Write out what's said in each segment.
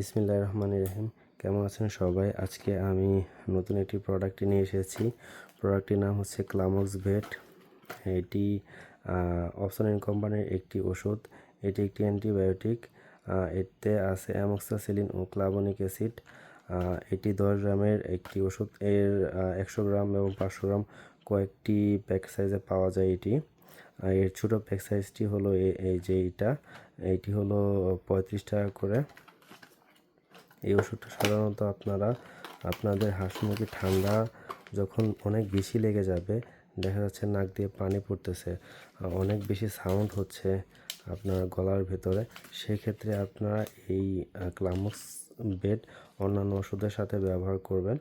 বিসমিল্লাহ রহমান রহিম। কেমন আছেন সবাই? আজকে আমি নতুন একটি প্রোডাক্ট নিয়ে এসেছি। প্রোডাক্টটির নাম হচ্ছে ক্লামক্স ভেট এটি অপশন কোম্পানির একটি ওষুধ। এটি একটি অ্যান্টিবায়োটিক এতে আছে অ্যামক্সাসিলিন ও ক্লাবনিক অ্যাসিড এটি দশ গ্রামের একটি ওষুধ। এর একশো গ্রাম এবং পাঁচশো গ্রাম কয়েকটি প্যাক সাইজে পাওয়া যায় এটি। এর ছোটো প্যাক সাইজটি হলো এই যে এইটা। এইটি হলো পঁয়ত্রিশ টাকা করে। এই ওষুধটা সাধারণত আপনারা, আপনাদের হাঁস মুরগি ঠান্ডা যখন অনেক বেশি লেগে যাবে, দেখা যাচ্ছে নাক দিয়ে পানি পড়তেছে অনেক বেশি সাউন্ড হচ্ছে আপনার গলার ভেতরে, সেক্ষেত্রে আপনারা এই ক্লামক্স বেড অন্যান্য ওষুধের সাথে ব্যবহার করবেন।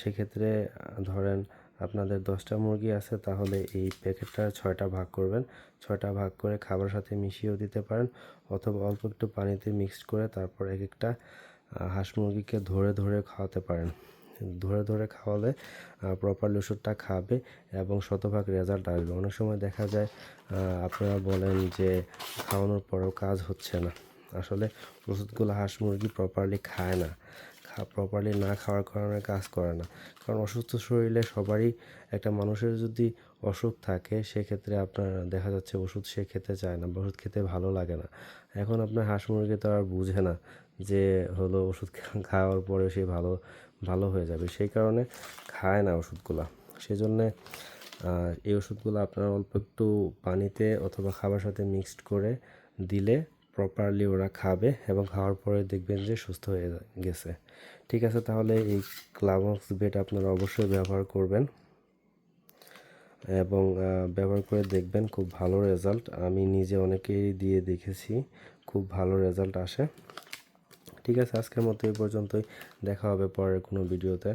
সেক্ষেত্রে ধরেন আপনাদের দশটা মুরগি আছে, তাহলে এই প্যাকেটটা ছয়টা ভাগ করবেন, ছয়টা ভাগ করে খাবারের সাথে মিশিয়েও দিতে পারেন, অথবা অল্প একটু পানিতে মিক্সড করে তারপর এক একটা হাঁস মুরগিকে ধরে ধরে খাওয়াতে পারেন। ধরে ধরে খাওয়ালে প্রপারলি ওষুধটা খাবে এবং শতভাগ রেজাল্ট আসবে। অনেক সময় দেখা যায় আপনারা বলেন যে খাওয়ানোর পরেও কাজ হচ্ছে না। আসলে ওষুধগুলো হাঁস মুরগি প্রপারলি খায় না। প্রপারলি না খাওয়ার কারণে কাজ করে না। কারণ অসুস্থ শরীরে সবারই একটা মানুষের যদি অসুখ থাকে, সেক্ষেত্রে আপনার দেখা যাচ্ছে ওষুধ সে খেতে চায় না বা ওষুধ খেতে ভালো লাগে না। এখন আপনার হাঁস মুরগি তো আর বুঝে না যে হলো ওষুধ খাওয়ার পরে সে ভালো ভালো হয়ে যাবে। সেই কারণে খায় না ওষুধগুলা। সেজন্যে আহ, এই ওষুধগুলো আপনার অল্প একটু পানিতে অথবা খাবার সাথে মিক্সড করে দিলে প্রপারলি ওরা খাবে এবং খাওয়ার পরে দেখবেন যে সুস্থ হয়ে গেছে। ঠিক আছে তাহলে এই ক্লাবক্স বেড আপনারা অবশ্যই ব্যবহার করবেন। এবং ব্যবহার করে দেখবেন খুব ভালো রেজাল্ট আমি নিজে অনেকেই দিয়ে দেখেছি খুব ভালো রেজাল্ট আসে। ঠিক আছে আজকের মতো এই পর্যন্তই। দেখা হবে পরের কোনো ভিডিওতে।